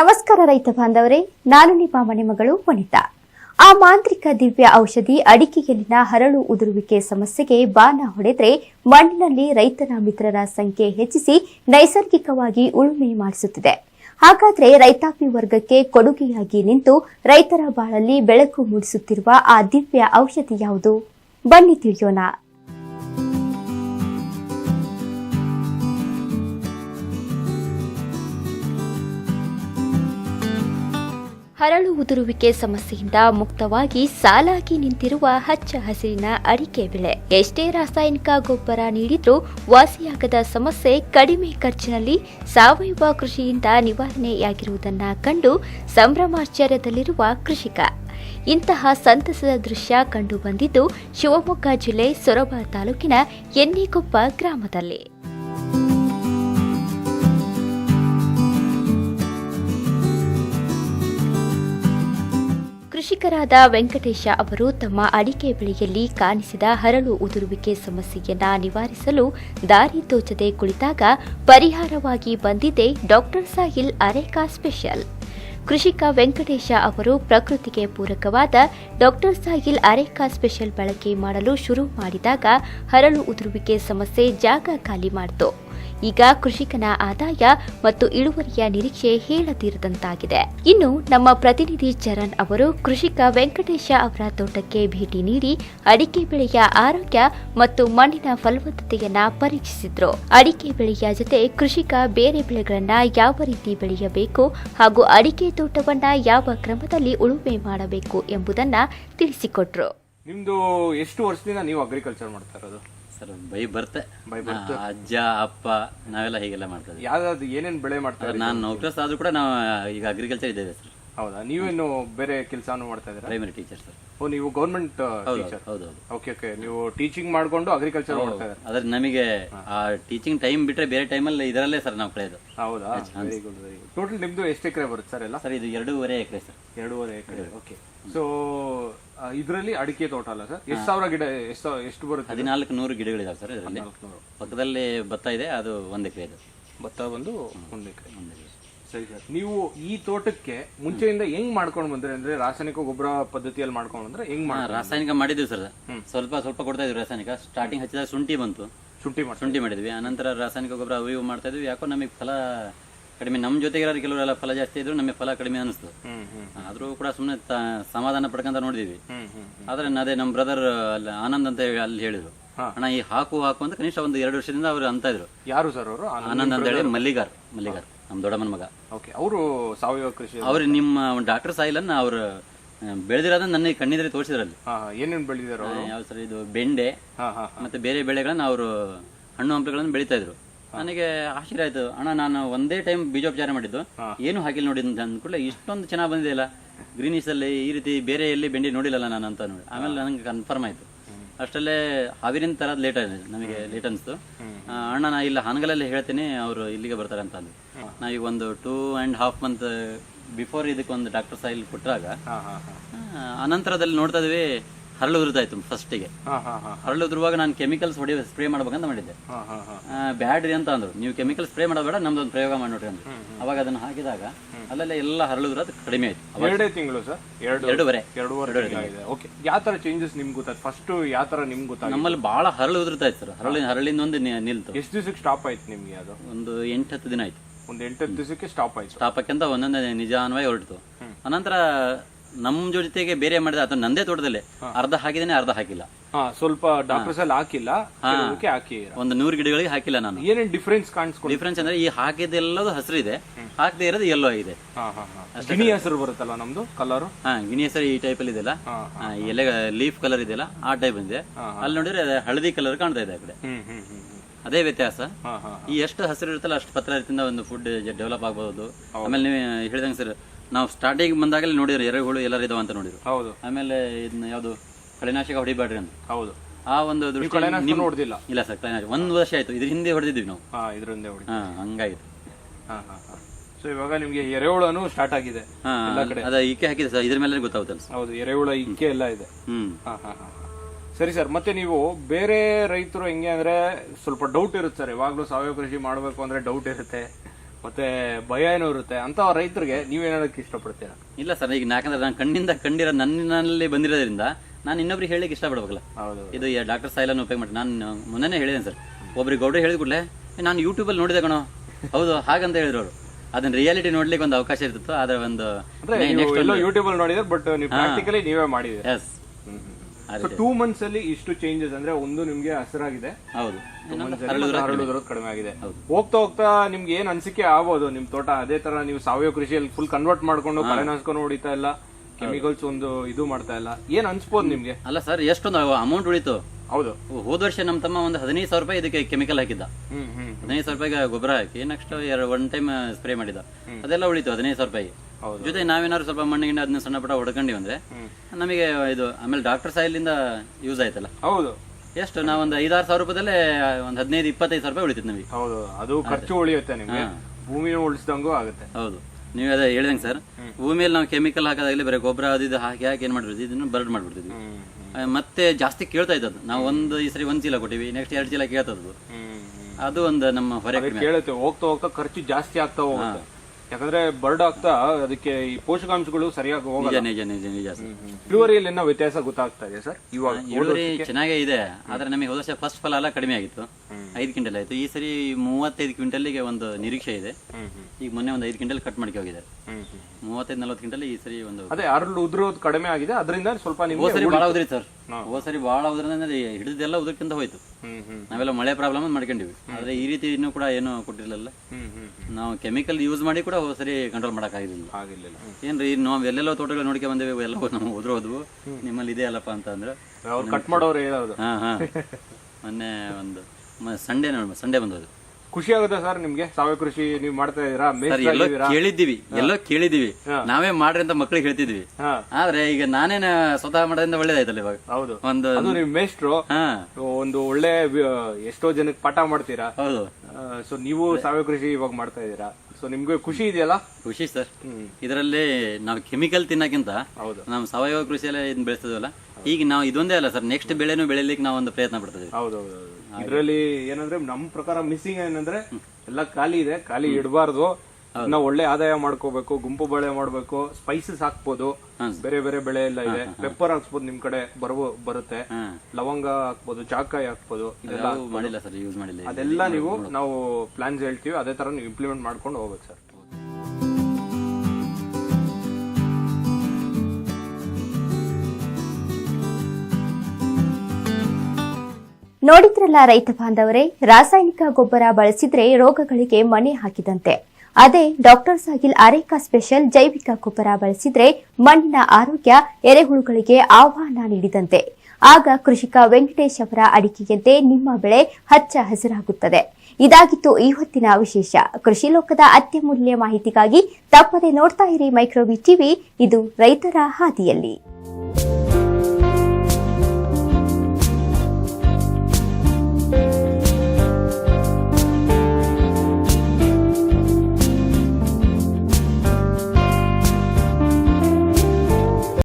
ನಮಸ್ಕಾರ ರೈತ ಬಾಂಧವರೇ, ನಾನು ನಿಮ್ಮ ಮನೆ ಮಗಳು ವನಿತಾ. ಆ ಮಾಂತ್ರಿಕ ದಿವ್ಯ ಔಷಧಿ ಅಡಿಕೆಯಲ್ಲಿನ ಹರಳು ಉದುರುವಿಕೆ ಸಮಸ್ಯೆಗೆ ಬಾನ ಹೊಡೆದ್ರೆ ಮಣ್ಣಿನಲ್ಲಿ ರೈತನ ಮಿತ್ರರ ಸಂಖ್ಯೆ ಹೆಚ್ಚಿಸಿ ನೈಸರ್ಗಿಕವಾಗಿ ಉಳುಮೆ ಮಾಡಿಸುತ್ತಿದೆ. ಹಾಗಾದ್ರೆ ರೈತಾಪಿ ವರ್ಗಕ್ಕೆ ಕೊಡುಗೆಯಾಗಿ ನಿಂತು ರೈತರ ಬಾಳಲ್ಲಿ ಬೆಳಕು ಮೂಡಿಸುತ್ತಿರುವ ಆ ದಿವ್ಯ ಔಷಧಿ ಯಾವುದು? ಬನ್ನಿ ತಿಳಿಯೋಣ. ಹರಳು ಉದುರುವಿಕೆ ಸಮಸ್ಯೆಯಿಂದ ಮುಕ್ತವಾಗಿ ಸಾಲಾಗಿ ನಿಂತಿರುವ ಹಚ್ಚ ಹಸಿರಿನ ಅಡಿಕೆ ಬೆಳೆ. ಎಷ್ಟೇ ರಾಸಾಯನಿಕ ಗೊಬ್ಬರ ನೀಡಿದ್ರೂ ವಾಸಿಯಾಗದ ಸಮಸ್ಯೆ ಕಡಿಮೆ ಖರ್ಚಿನಲ್ಲಿ ಸಾವಯವ ಕೃಷಿಯಿಂದ ನಿವಾರಣೆಯಾಗಿರುವುದನ್ನು ಕಂಡು ಸಂಭ್ರಮಾಶ್ಚರ್ಯದಲ್ಲಿರುವ ಕೃಷಿಕ. ಇಂತಹ ಸಂತಸದ ದೃಶ್ಯ ಕಂಡುಬಂದಿದ್ದು ಶಿವಮೊಗ್ಗ ಜಿಲ್ಲೆ ಸೊರಬ ತಾಲೂಕಿನ ಎನ್ನಿಕೊಪ್ಪ ಗ್ರಾಮದಲ್ಲಿ. ಕೃಷಿಕರಾದ ವೆಂಕಟೇಶ ಅವರು ತಮ್ಮ ಅಡಿಕೆ ಬೆಳೆಯಲ್ಲಿ ಕಾಣಿಸಿದ ಹರಳು ಉದುರುವಿಕೆ ಸಮಸ್ಯೆಯನ್ನ ನಿವಾರಿಸಲು ದಾರಿ ತೋಚದೆ ಕುಳಿತಾಗ ಪರಿಹಾರವಾಗಿ ಬಂದಿದೆ ಡಾಕ್ಟರ್ ಸಾಹಿಲ್ ಅರೇಕಾ ಸ್ಪೆಷಲ್. ಕೃಷಿಕ ವೆಂಕಟೇಶ ಅವರು ಪ್ರಕೃತಿಗೆ ಪೂರಕವಾದ ಡಾಕ್ಟರ್ ಸಾಹಿಲ್ ಅರೇಕಾ ಸ್ಪೆಷಲ್ ಬಳಕೆ ಮಾಡಲು ಶುರು ಮಾಡಿದಾಗ ಹರಳು ಉದುರುವಿಕೆ ಸಮಸ್ಯೆ ಜಾಗ ಖಾಲಿ ಮಾಡಿತು. ಈಗ ಕೃಷಿಕನ ಆದಾಯ ಮತ್ತು ಇಳುವರಿಯ ನಿರೀಕ್ಷೆ ಹೇಳದಿರದಂತಾಗಿದೆ. ಇನ್ನು ನಮ್ಮ ಪ್ರತಿನಿಧಿ ಚರಣ್ ಅವರು ಕೃಷಿಕ ವೆಂಕಟೇಶ ಅವರ ತೋಟಕ್ಕೆ ಭೇಟಿ ನೀಡಿ ಅಡಿಕೆ ಬೆಳೆಯ ಆರೋಗ್ಯ ಮತ್ತು ಮಣ್ಣಿನ ಫಲವತ್ತತೆಯನ್ನ ಪರೀಕ್ಷಿಸಿದ್ರು. ಅಡಿಕೆ ಬೆಳೆಯ ಜೊತೆ ಕೃಷಿಕ ಬೇರೆ ಬೆಳೆಗಳನ್ನ ಯಾವ ರೀತಿ ಬೆಳೆಯಬೇಕು ಹಾಗೂ ಅಡಿಕೆ ತೋಟವನ್ನ ಯಾವ ಕ್ರಮದಲ್ಲಿ ಉಳುಮೆ ಮಾಡಬೇಕು ಎಂಬುದನ್ನ ತಿಳಿಸಿಕೊಟ್ರು. ನಿಮ್ದು ಎಷ್ಟು ವರ್ಷದಿಂದ ನೀವು ಅಗ್ರಿಕಲ್ಚರ್ ಮಾಡ್ತಾ ಇರೋದು? ಸರ್ ಬೈ ಬರ್ತೆ ಬೈ ಆ, ಅಜ್ಜ ಅಪ್ಪ ನಾವೆಲ್ಲ ಹೀಗೆಲ್ಲ ಮಾಡ್ತಾ ಇದ್ದೀವಿ. ಯಾವ್ದಾದ್ರು ಏನೇನ್ ಬೆಳೆ ಮಾಡ್ತಾರೆ ನಾನು ನೌಕರಸ್ ಆದ್ರೂ ಕೂಡ ನಾವು ಈಗ ಅಗ್ರಿಕಲ್ಚರ್ ಇದ್ದೇವೆ ಸರ್. ಹೌದಾ? ನೀವೇನು ಬೇರೆ ಕೆಲಸನೂ ಮಾಡ್ತಾ ಇದ್ದೀರಾ? ಪ್ರೈಮರಿ ಟೀಚರ್ ಸರ್ ಓ ನೀವು ಗೌರ್ಮೆಂಟ್ ಹೌದು ಟೀಚರ್ ಹೌದು ಹೌದು. ಓಕೆ ಓಕೆ ನೀವು ಟೀಚಿಂಗ್ ಮಾಡ್ಕೊಂಡು ಅಗ್ರಿಕಲ್ಚರ್ ಮಾಡ್ತಾ ಇದ್ದೀರಾ? ಆದ್ರೆ ನಮಗೆ ಆ ಟೀಚಿಂಗ್ ಟೈಮ್ ಬಿಟ್ರೆ ಬೇರೆ ಟೈಮಲ್ಲಿ ಇದರಲ್ಲೇ ಸರ್ ನಾವು ಕಳೆಯೋದು. ಹೌದಾ? Very good very good total ನಿಮ್ದು ಎಷ್ಟು ಎಕರೆ ಬರುತ್ತೆ ಸರ್ ಎಲ್ಲ? ಸರ್ ಇದು ಎರಡೂವರೆ ಎಕರೆ ಸರ್ ಎರಡೂವರೆ ಎಕರೆ ಓಕೆ ಸೊ ಇದರಲ್ಲಿ ಅಡಿಕೆ ತೋಟ ಅಲ್ಲ ಸರ್ ಎಷ್ಟು ಸಾವಿರ ಗಿಡ ಎಷ್ಟು ಎಷ್ಟು ಬರುತ್ತೆ ಹದಿನಾಲ್ಕು ನೂರು ಗಿಡಗಳಿದಾವೆ ಸರ್ ಇದರಲ್ಲಿ. ಪಕ್ಕದಲ್ಲಿ ಭತ್ತ ಇದೆ ಅದು ಒಂದು ಎಕರೆ ಇದೆ. ಭತ್ತ ಬಂದು ಒಂದು ಎಕರೆ. ಸರಿ ಸರ್. ನೀವು ಈ ತೋಟಕ್ಕೆ ಮುಂಚೆಯಿಂದ ಹೆಂಗ್ ಮಾಡ್ಕೊಂಡು ಬಂದ್ರೆ ಅಂದ್ರೆ ರಾಸಾಯನಿಕ ಗೊಬ್ಬರ ಪದ್ಧತಿಯಲ್ಲಿ ಮಾಡ್ಕೊಂಡು ಬಂದ್ರೆ ಹೆಂಗ್ ಮಾಡ ರಾಸಾಯನಿಕ ಮಾಡಿದ್ವಿ ಸರ್. ಸ್ವಲ್ಪ ಸ್ವಲ್ಪ ಕೊಡ್ತಾ ಇದ್ವಿ ರಾಸಾಯನಿಕ. ಸ್ಟಾರ್ಟಿಂಗ್ ಹಚ್ಚಿದಾಗ ಶುಂಠಿ ಬಂತು. ಶುಂಠಿ ಮಾಡಿ ಶುಂಠಿ ಮಾಡಿದ್ವಿ. ಆನಂತರ ರಾಸಾಯನಿಕ ಗೊಬ್ಬರ ಅವು ಇವು ಮಾಡ್ತಾ ಇದ್ವಿ. ಯಾಕೋ ನಮಗೆ ಫಲ ಕಡಿಮೆ. ನಮ್ಮ ಜೊತೆಗೆ ಕೆಲವರೆಲ್ಲ ಫಲ ಜಾಸ್ತಿ ಇದ್ರು ನಮಗೆ ಫಲ ಕಡಿಮೆ ಅನಿಸ್ತು. ಆದ್ರೂ ಕೂಡ ಸುಮ್ಮನೆ ಸಮಾಧಾನ ಪಡ್ಕೊಂತ ನೋಡಿದ್ವಿ. ಆದ್ರೆ ಅದೇ ನಮ್ಮ ಬ್ರದರ್ ಅಲ್ಲಿ ಆನಂದ್ ಅಂತ ಹೇಳಿ ಅಲ್ಲಿ ಹೇಳಿದ್ರು. ಅಣ್ಣ ಈ ಹಾಕು ಹಾಕು ಅಂತ ಕನಿಷ್ಠ ಒಂದು ಎರಡು ವರ್ಷದಿಂದ ಅವ್ರು ಅಂತ ಇದ್ರು. ಯಾರು ಸರ್ ಅವರು? ಆನಂದ್ ಅಂತ ಹೇಳಿ ಮಲ್ಲಿಗಾರ್ ಮಲ್ಲಿಗಾರ್. ನಮ್ಮ ದೊಡ್ಡಮ್ಮನ ಮಗ. ಓಕೆ ಅವರು ಸಾವಯವ ಕೃಷಿ ಅವ್ರು ನಿಮ್ಮ ಡಾಕ್ಟರ್ ಸಾಯಿಲನ್ನ ಅವ್ರು ಬೆಳೆದಿರೋದನ್ನ ನನ್ನ ಕಣ್ಣಿದ್ರೆ ತೋರಿಸಿದ್ರಲ್ಲಿ. ಏನೇನು ಬೆಳೆದಿದ್ದಾರೆ ಯಾವ ಸರ್ ಇದು ಬೆಂಡೆ ಮತ್ತೆ ಬೇರೆ ಬೆಳೆಗಳನ್ನ ಅವರು ಹಣ್ಣು ಹಂಪಲುಗಳನ್ನು ಬೆಳೀತಾ ಇದ್ರು. ನನಗೆ ಆಶ್ಚರ್ಯ ಆಯ್ತು. ಅಣ್ಣ ನಾನು ಒಂದೇ ಟೈಮ್ ಬೀಜೋಪಚಾರ ಮಾಡಿದ್ದು. ಏನು ಹಾಕಿಲ್ಲ ನೋಡಿದ್ ಅಂತ ಅಂದ್ಕೂಡಲೇ ಇಷ್ಟೊಂದು ಚೆನ್ನಾಗಿ ಬಂದಿದೆ ಅಲ್ಲ. ಅಲ್ಲಿ ಈ ರೀತಿ ಬೇರೆ ಎಲ್ಲಿ ಬೆಂಡಿ ನೋಡಿಲ್ಲಲ್ಲ ನಾನು ಅಂತ ನೋಡಿ. ಆಮೇಲೆ ನನಗೆ ಕನ್ಫರ್ಮ್ ಆಯ್ತು. ಅಷ್ಟಲ್ಲೇ ಅವಿರಿನ ಥರ ಲೇಟ್ ಆಗಿದೆ ನಮಗೆ ಲೇಟ್ ಅನಿಸ್ತು ಅಣ್ಣ ನಾ ಇಲ್ಲ ಹಾನಗಲಲ್ಲಿ ಹೇಳ್ತೀನಿ ಅವರು ಇಲ್ಲಿಗೆ ಬರ್ತಾರೆ ಅಂತ ಅಂದ್ರು. ನಾವೀಗ ಒಂದು two and half month before ಇದಕ್ಕೆ ಒಂದು ಡಾಕ್ಟರ್ ಸಾಯಿಲ್ ಕೊಟ್ಟಾಗ ಅನಂತರದಲ್ಲಿ ನೋಡ್ತಾ ಇದ್ವಿ ಹರಳು ಉರಿದಾಯ್ತು ಫಸ್ಟಿಗೆ ಹರಳು ಉದುರುವಾಗ ನಾನು ಕೆಮಿಕಲ್ಸ್ ಹೊಡಿ ಸ್ಪ್ರೇ ಮಾಡ್ಬೇಕಂತ ಮಾಡಿದ್ದೆ. ಬ್ಯಾಡ್ರಿ ಅಂತ ಅಂದ್ರು. ನೀವು ಕೆಮಿಕಲ್ ಸ್ಪ್ರೇ ಮಾಡೋಬೇಡ ನಮ್ದು ನಮ್ದೊಂದು ಪ್ರಯೋಗ ಮಾಡಿ ನೋಡ್ರಿ ಅಂದ್ರೆ. ಅವಾಗ ಅದನ್ನ ಹಾಕಿದಾಗ ಅಲ್ಲೆಲ್ಲ ಎಲ್ಲ ಹರಳುದ್ರದ್ದು ಕಡಿಮೆ ಆಯ್ತು. ಎರಡೇ ತಿಂಗಳು ಸರ್? ಎರಡು ಎರಡೂವರೆ. ಓಕೆ ಯಾವ ತರ ಚೇಂಜಸ್ ನಿಮ್ಗೆ ಗೊತ್ತಾಯ್ತು? ಫಸ್ಟ್ ಯಾವ ತರ ನಿಮ್ಗೆ ಗೊತ್ತಾಯ್ತು ನಮ್ಮಲ್ಲಿ ಬಹಳ ಹರಳು ಉದುರ್ತಾ ಇತ್ತು ಸರ್. ಹರಳಿನ ಹರಳಿನ ಒಂದು ನಿಲ್ತು. ಎಷ್ಟು ದಿವಸಕ್ಕೆ ಸ್ಟಾಪ್ ಆಯ್ತು ನಿಮ್ಗೆ ಅದು? ಒಂದು ಎಂಟು ಹತ್ತು ದಿನ ಆಯ್ತು. ಒಂದು ಎಂಟತ್ತು ದಿವಸಕ್ಕೆ ಸ್ಟಾಪ್ ಆಯ್ತು. ಸ್ಟಾಪಕ್ಕಿಂತ ಒಂದೊಂದೇ ಅನ್ವಯ ಹೊರಟಿತು ಅನಂತರ ನಮ್ಮ ಜೊತೆಗೆ ಬೇರೆ ಮಾಡಿದ ಅಥವಾ ನಂದೇ ತೋಟದಲ್ಲಿ. ಅರ್ಧ ಹಾಕಿದೇನೆ ಅರ್ಧ ಹಾಕಿಲ್ಲ. ಸ್ವಲ್ಪ ಡಾಕ್ಟರ್ಸ್ ಅಲ್ಲಿ ಹಾಕಿಲ್ಲ ಹಾಕಿ ಒಂದು ನೂರು ಗಿಡಗಳಿಗೆ ಹಾಕಿಲ್ಲ ನಾನು. ಏನೇನ್ ಡಿಫ್ರೆನ್ಸ್ ಕಾಣಿಸ್ಕೊಂಡು ಡಿಫ್ರೆನ್ಸ್ ಅಂದ್ರೆ ಈ ಹಾಕಿದೆಲ್ಲದು ಹಸಿರು ಇದೆ ಹಾಕದೇ ಇರೋದು ಎಲ್ಲೋ ಇದೆ ಗಿಣಿ ಹೆಸರು ಬರುತ್ತಲ್ಲ ನಮ್ದು? ಕಲರ್ ಹಾ ಗಿನಿ ಹೆಸರು ಈ ಟೈಪ್ ಅಲ್ಲಿ ಇದೆಲ್ಲ ಎಲೆ ಲೀಫ್ ಕಲರ್ ಇದೆಯಲ್ಲ ಆ ಟೈಪ್ ಇದೆ ಅಲ್ಲಿ ನೋಡಿದ್ರೆ ಹಳದಿ ಕಲರ್ ಕಾಣ್ತಾ ಇದೆ ಆ ಕಡೆ. ಅದೇ ವ್ಯತ್ಯಾಸ. ಈ ಎಷ್ಟು ಹಸಿರು ಇರುತ್ತಲ್ಲ ಅಷ್ಟು ಪತ್ರದಿಂದ ಒಂದು ಫುಡ್ ಡೆವಲಪ್ ಆಗ್ಬೋದು. ಆಮೇಲೆ ನೀವು ಹೇಳಿದಂಗೆ ಸರ್ ನಾವು ಸ್ಟಾರ್ಟಿಂಗ್ ಬಂದಾಗಲೇ ನೋಡಿದ್ರು ಎರೆಹುಳು ಎಲ್ಲರೂ ಇದಾವ ಅಂತ ನೋಡಿದ್ರು. ಹೌದು. ಆಮೇಲೆ ಇದನ್ನ ಯಾವುದು ಕಳೆನಾಶಕ ಹೊಡಿಬೇಡ್ರಿ ಅಂತ. ಹೌದು. ಆ ಒಂದು ದೃಷ್ಟಿ ನೋಡಿದಿಲ್ಲ. ಇಲ್ಲ ಸರ್ ಕಳೆನಾಶಕ. ಒಂದು ವರ್ಷ ಆಯ್ತು. ಇದ್ರ ಹಿಂದೆ ಹೊಡೆದಿದ್ವಿ ನಾವು. ಇದ್ರ ಹಿಂದೆ ಹೊಡಿ ಹಾ ಹಂಗಾಗಿತ್ತು ಹಾ ಸೊ ಇವಾಗ ನಿಮ್ಗೆ ಎರೆಹುಳನು ಸ್ಟಾರ್ಟ್ ಆಗಿದೆ ಹಾ ಅದ ಈಕೆ ಹಾಕಿದೆ ಸರ್ ಇದ್ರ ಮೇಲೆ ಗೊತ್ತಾಗುತ್ತೆ ಹೌದು ಎರೆಹುಳ ಈಕೆ ಎಲ್ಲ ಇದೆ. ಹ್ಮ್. ಹಾ ಹಾ. ಸರಿ ಸರ್ ಮತ್ತೆ ನೀವು ಬೇರೆ ರೈತರು ಹೆಂಗೆ ಅಂದ್ರೆ ಸ್ವಲ್ಪ ಡೌಟ್ ಇರುತ್ತೆ ಸರ್ ಯಾವಾಗಲೂ ಸಾವಯವ ಕೃಷಿ ಮಾಡಬೇಕು ಅಂದ್ರೆ ಡೌಟ್ ಇರುತ್ತೆ ಮತ್ತೆ ಭಯ ಏನೋ ಇರುತ್ತೆ ಅಂತ ರೈತರಿಗೆ ನೀವ್ ಏನಾದ್ರು ಇಷ್ಟಪಡ್ತೀರಾ? ಇಲ್ಲ ಸರ್ ಈಗ ಯಾಕಂದ್ರೆ ನಾನು ಕಣ್ಣಿಂದ ಕಂಡಿರೋ ನನ್ನಲ್ಲಿ ಬಂದಿರೋದ್ರಿಂದ ನಾನು ಇನ್ನೊಬ್ರಿಗೆ ಹೇಳಿಕ್ಕೆ ಇಷ್ಟಪಡ್ಬೇಕಲ್ಲ. ಹೌದು. ಇದು ಡಾಕ್ಟರ್ ಸಾಯಿಲನ್ನು ಉಪಯೋಗ ಮಾಡಿ ನಾನು ಮೊನ್ನೆ ಹೇಳಿದೆ ಸರ್ ಒಬ್ರಿಗೆ ಗೌಡ್ರು ಹೇಳಿದ ಕೂಡಲೇ ನಾನು ಯೂಟ್ಯೂಬಲ್ಲಿ ನೋಡಿದೆ ಕಣೋ. ಹೌದು ಹಾಗಂತ ಹೇಳಿದ್ರು ಅವರು. ಅದನ್ನ ರಿಯಾಲಿಟಿ ನೋಡ್ಲಿಕ್ಕೆ ಒಂದು ಅವಕಾಶ ಇರ್ತಿತ್ತು ಆದ್ರೆ ಒಂದು ಯೂಟ್ಯೂಬ್ ಅಲ್ಲಿ ನೋಡಿದ್ರೆ ಬಟ್ ನೀವು ಪ್ರಾಕ್ಟಿಕಲಿ ನೀವೇ ಮಾಡಿದ್ರೆ ಎಸ್ ಸೊ ಟೂ ಮಂತ್ಸ್ ಅಲ್ಲಿ ಇಷ್ಟು ಚೇಂಜಸ್ ಅಂದ್ರೆ ಒಂದು ನಿಮ್ಗೆ ಹಸಿರಾಗಿದೆ. ಹೌದು. ಕಡಿಮೆ ಆಗಿದೆ. ಹೋಗ್ತಾ ಹೋಗ್ತಾ ನಿಮ್ಗೆ ಏನ್ ಅನ್ಸಿಕೆ ಆಗ್ಬೋದು? ನಿಮ್ ತೋಟ ಅದೇ ತರ ನೀವು ಸಾವಯವ ಕೃಷಿಯಲ್ಲಿ ಫುಲ್ ಕನ್ವರ್ಟ್ ಮಾಡ್ಕೊಂಡು ಕಳೆನಾಶಕನು ಹೊಡಿತಾ ಇಲ್ಲ ಕೆಮಿಕಲ್ಸ್ ಒಂದು ಇದು ಮಾಡ್ತಾ ಇಲ್ಲ. ಏನ್ ಅನ್ಸ್ಬೋದು ನಿಮ್ಗೆ? ಅಲ್ಲ ಸರ್ ಎಷ್ಟೊಂದು ಅಮೌಂಟ್ ಉಳಿತು. ಹೌದು. ಹೋದ ವರ್ಷ ನಮ್ಮ ತಮ್ಮ ಒಂದು ಹದಿನೈದು ಸಾವಿರ ರೂಪಾಯಿ ಇದಕ್ಕೆ ಕೆಮಿಕಲ್ ಹಾಕಿದ್ದ. ಹದಿನೈದು ಸಾವಿರ ರೂಪಾಯಿಗೆ ಗೊಬ್ಬರ ಹಾಕಿ ನೆಕ್ಸ್ಟ್ ಎರಡು ಒನ್ ಟೈಮ್ ಸ್ಪ್ರೇ ಮಾಡಿದ ಅದೆಲ್ಲ ಉಳಿತು ಹದಿನೈದು ಸಾವಿರ ರೂಪಾಯಿ. ಜೊತೆ ನಾವೇನಾದ್ರು ಸ್ವಲ್ಪ ಮಣ್ಣಿಗೆ ಅದನ್ನ ಸಣ್ಣ ಪುಟ್ಟ ಹೊಡ್ಕೊಂಡಿ ಅಂದ್ರೆ ನಮಗೆ ಇದು ಆಮೇಲೆ ಡಾಕ್ಟರ್ ಸಾಯಿಲಿಂದ ಯೂಸ್ ಆಯ್ತಲ್ಲ. ಹೌದು. ಎಷ್ಟು ನಾವೊಂದು ಐದಾರು ಸಾವಿರ ರೂಪಾಯಿದಲ್ಲೇ ಒಂದ್ ಹದಿನೈದು ಇಪ್ಪತ್ತೈದು ಸಾವಿರ ರೂಪಾಯಿ ಉಳಿತೈತೆ ನಮಗೆ. ಹೌದು ಅದು ಖರ್ಚು ಉಳಿಯುತ್ತೆ ನಿಮಗೆ. ಭೂಮಿನ ಉಳಿಸಿದಂಗೂ ಆಗುತ್ತೆ. ಹೌದು. ನೀವು ಅದೇ ಹೇಳಿದಂಗೆ ಸರ್ ಭೂಮಿಯಲ್ಲಿ ನಾವು ಕೆಮಿಕಲ್ ಹಾಕೋದಾಗಲಿ ಬರೀ ಗೊಬ್ಬರ ಅದು ಇದು ಹಾಕಿ ಹಾಕಿ ಏನು ಮಾಡ್ಬಿಡ್ತೀವಿ? ಇದನ್ನು ಬರ್ಡ್ ಮಾಡ್ಬಿಡ್ತೀವಿ ಮತ್ತೆ ಜಾಸ್ತಿ ಕೇಳ್ತಾ ಇದ್ದದ್ದು. ನಾವು ಒಂದು ಈ ಸರಿ ಒಂದು ಚೀಲ ಕೊಟ್ಟಿವಿ ನೆಕ್ಸ್ಟ್ ಎರಡು ಚೀಲ ಕೇಳ್ತದ್ದು ಅದು ಒಂದು ನಮ್ಮ ಹೊರಗೆ ಕೇಳುತ್ತೆ ಹೋಗ್ತಾ ಹೋಗ್ತಾ ಖರ್ಚು ಜಾಸ್ತಿ ಆಗ್ತಾ ಹೋಗುತ್ತೆ. ಯಾಕಂದ್ರೆ ಬರ್ಡ್ ಆಗ್ತಾ ಅದಕ್ಕೆ ಈ ಪೋಷಕಾಂಶಗಳು ಸರಿಯಾಗಿ ಹೋಗಲ್ಲ. ನಿಜ ನಿಜ ನಿಜ ನಿಜ ಸರ್. ಇಳುವರಿಯಲ್ಲಿ ಏನೋ ವ್ಯತ್ಯಾಸ ಗೊತ್ತಾಗ್ತಾ ಇದೆ ಸರ್? ಇವಾಗ ಇಳುವರಿ ಚೆನ್ನಾಗೇ ಇದೆ ಆದ್ರೆ ನಮಗೆ ಹೋದ ವರ್ಷ ಫಸ್ಟ್ ಫಲ ಎಲ್ಲ ಕಡಿಮೆ ಆಗಿತ್ತು. ಐದು ಕ್ವಿಂಟಲ್ ಆಯ್ತು. ಈ ಸರಿ ಮೂವತ್ತೈದು ಕ್ವಿಂಟಲ್ಗೆ ಒಂದು ನಿರೀಕ್ಷೆ ಇದೆ. ಈಗ ಮೊನ್ನೆ ಒಂದು ಐದು ಕ್ವಿಂಟಲ್ ಕಟ್ ಮಾಡ್ಕೆ ಹೋಗಿದೆ. ಮೂವತ್ತೈದು ನಲ್ವತ್ತು ಕ್ವಿಂಟಲ್ ಈ ಸರಿ ಒಂದು ಅದೇ ಅರಳು ಉದ್ರೋದು ಕಡಿಮೆ ಆಗಿದೆ ಅದರಿಂದ ಸ್ವಲ್ಪ ಹೋದ ಸರಿ ಭಾಳ ಉದ್ರಿ ಸರ್. ಹೋ. ಸರಿ ಭಾಳ ಉದ್ರಿಂದ ಹಿಡಿದೆಲ್ಲ ಉದ್ರಕ್ಕಿಂತ ಹೋಯ್ತು. ನಾವೆಲ್ಲ ಮಳೆ ಪ್ರಾಬ್ಲಮ್ ಮಾಡ್ಕೊಂಡಿವಿ. ಆದ್ರೆ ಈ ರೀತಿ ಇನ್ನೂ ಕೂಡ ಏನು ಕೊಟ್ಟಿರಲಿಲ್ಲ. ನಾವು ಕೆಮಿಕಲ್ ಯೂಸ್ ಮಾಡಿ ಕೂಡ ಹೋದ ಸರಿ ಕಂಟ್ರೋಲ್ ಮಾಡಕ್ ಆಗಿರ್ಲಿಲ್ಲ. ಏನ್ರಿ ನಾವು ಎಲ್ಲೆಲ್ಲೋ ತೋಟಗಳು ನೋಡ್ಕೊಂಡ್ ಬಂದೇವಿ ಎಲ್ಲ ನಮ್ಮ ಹೋದ್ರು ಹೋದ್ವು ನಿಮ್ಮಲ್ಲಿ ಇದೆ ಅಲ್ಲಪ್ಪ ಅಂತ ಅಂದ್ರೆ. ಅವ್ರು ಕಟ್ ಮಾಡೋರು ಹೇಳೋದು. ಹಾ ಹಾ. ಮೊನ್ನೆ ಒಂದು ಸಂಡೇ ಸಂಡೇ ಬಂದೋದು ಖುಷಿ ಆಗುತ್ತೆ ಸರ್ ನಿಮ್ಗೆ. ಸಾವಯವ ಕೃಷಿ ನೀವು ಮಾಡ್ತಾ ಇದೀರಾ ಸರ್ ಮೇಸ್ತ್ರಿ ಎಲ್ಲೋ ಆಗಿದ್ದೀರಾ? ಕೇಳಿದ್ದೀವಿ ಎಲ್ಲೋ ಕೇಳಿದ್ದೀವಿ. ನಾವೇ ಮಾಡ್ರಿ ಅಂತ ಮಕ್ಳಿಗೆ ಹೇಳ್ತಿದ್ವಿ. ಹಾ. ಆದ್ರೆ ಈಗ ನಾನೇನ ಸ್ವತಃ ಮಾಡೋದ್ರಿಂದ ಒಳ್ಳೇದಾಯ್ತಲ್ಲ ಇವಾಗ? ಹೌದು. ಒಂದು ಅದು ನೀವು ಮೇಷ್ಟ್ರು ಹಾ. ಒಂದು ಒಳ್ಳೆ ವಿ- ಎಷ್ಟೋ ಜನಕ್ಕೆ ಪಾಠ ಮಾಡ್ತೀರಾ? ಹೌದು. ಸೊ ನೀವು ಸಾವಯವ ಕೃಷಿ ಇವಾಗ ಮಾಡ್ತಾ ಇದೀರಾ ಸೊ ನಿಮ್ಗೆ ಖುಷಿ ಇದೆಯಲ್ಲ? ಖುಷಿ ಸರ್. ಹ್ಮ್. ಇದರಲ್ಲಿ ನಾವು ಕೆಮಿಕಲ್ ತಿನ್ನಕ್ಕಿಂತ ಹೌದು. ನಾವು ಸಾವಯವ ಕೃಷಿಯಲ್ಲೇ ಇದನ್ನ ಬೆಳೆಸ್ತದಲ್ಲ ಈಗ ನಾವು ಇದೊಂದೇ ಅಲ್ಲ ಸರ್ ನೆಕ್ಸ್ಟ್ ಬೆಳೆನೂ ಬೆಳಿಲಿಕ್ಕೆ ನಾವು ಒಂದು ಪ್ರಯತ್ನ ಪಡ್ತಿದ್ವಿ ಹೌದೌದು ಇದರಲ್ಲಿ ಏನಂದ್ರೆ ನಮ್ ಪ್ರಕಾರ ಮಿಸ್ಸಿಂಗ್ ಏನಂದ್ರೆ ಎಲ್ಲ ಖಾಲಿ ಇದೆ ಖಾಲಿ ಇಡಬಾರ್ದು. ನಾವು ಒಳ್ಳೆ ಆದಾಯ ಮಾಡ್ಕೋಬೇಕು ಗುಂಪು ಬಳೆ ಮಾಡ್ಬೇಕು ಸ್ಪೈಸಸ್ ಹಾಕ್ಬೋದು. ಬೇರೆ ಬೇರೆ ಬೆಳೆ ಎಲ್ಲ ಇದೆ. ಪೆಪ್ಪರ್ ಹಾಕ್ಸ್ಬೋದು ನಿಮ್ ಕಡೆ ಬರುವ ಬರುತ್ತೆ. ಲವಂಗ ಹಾಕ್ಬೋದು ಜಾಕಾಯಿ ಹಾಕ್ಬೋದು ಇದೆಲ್ಲ ಅದೆಲ್ಲ ನೀವು ನಾವು ಪ್ಲಾನ್ಸ್ ಹೇಳ್ತೀವಿ. ಅದೇ ತರ ನೀವು ಇಂಪ್ಲಿಮೆಂಟ್ ಮಾಡ್ಕೊಂಡು ಹೋಗ್ಬೇಕು ಸರ್. ನೋಡಿದ್ರಲ್ಲ ರೈತ ಬಾಂಧವರೇ, ರಾಸಾಯನಿಕ ಗೊಬ್ಬರ ಬಳಸಿದ್ರೆ ರೋಗಗಳಿಗೆ ಮಣೆ ಹಾಕಿದಂತೆ. ಅದೇ ಡಾಕ್ಟರ್ ಸಾಗಿಲ್ ಅರೇಕಾ ಸ್ಪೆಷಲ್ ಜೈವಿಕ ಗೊಬ್ಬರ ಬಳಸಿದ್ರೆ ಮಣ್ಣಿನ ಆರೋಗ್ಯ, ಎರೆಹುಳುಗಳಿಗೆ ಆಹ್ವಾನ ನೀಡಿದಂತೆ. ಆಗ ಕೃಷಿಕ ವೆಂಕಟೇಶ್ ಅವರ ಅಡಿಕೆಯಂತೆ ನಿಮ್ಮ ಬೆಳೆ ಹಚ್ಚ ಹಸಿರಾಗುತ್ತದೆ. ಇದಾಗಿತ್ತು ಈ ಹೊತ್ತಿನ ವಿಶೇಷ. ಕೃಷಿ ಲೋಕದ ಅತ್ಯಮೂಲ್ಯ ಮಾಹಿತಿಗಾಗಿ ತಪ್ಪದೆ ನೋಡ್ತಾ ಇರಿ ಮೈಕ್ರೋವಿ ಟಿವಿ, ಇದು ರೈತರ ಹಾದಿಯಲ್ಲಿ.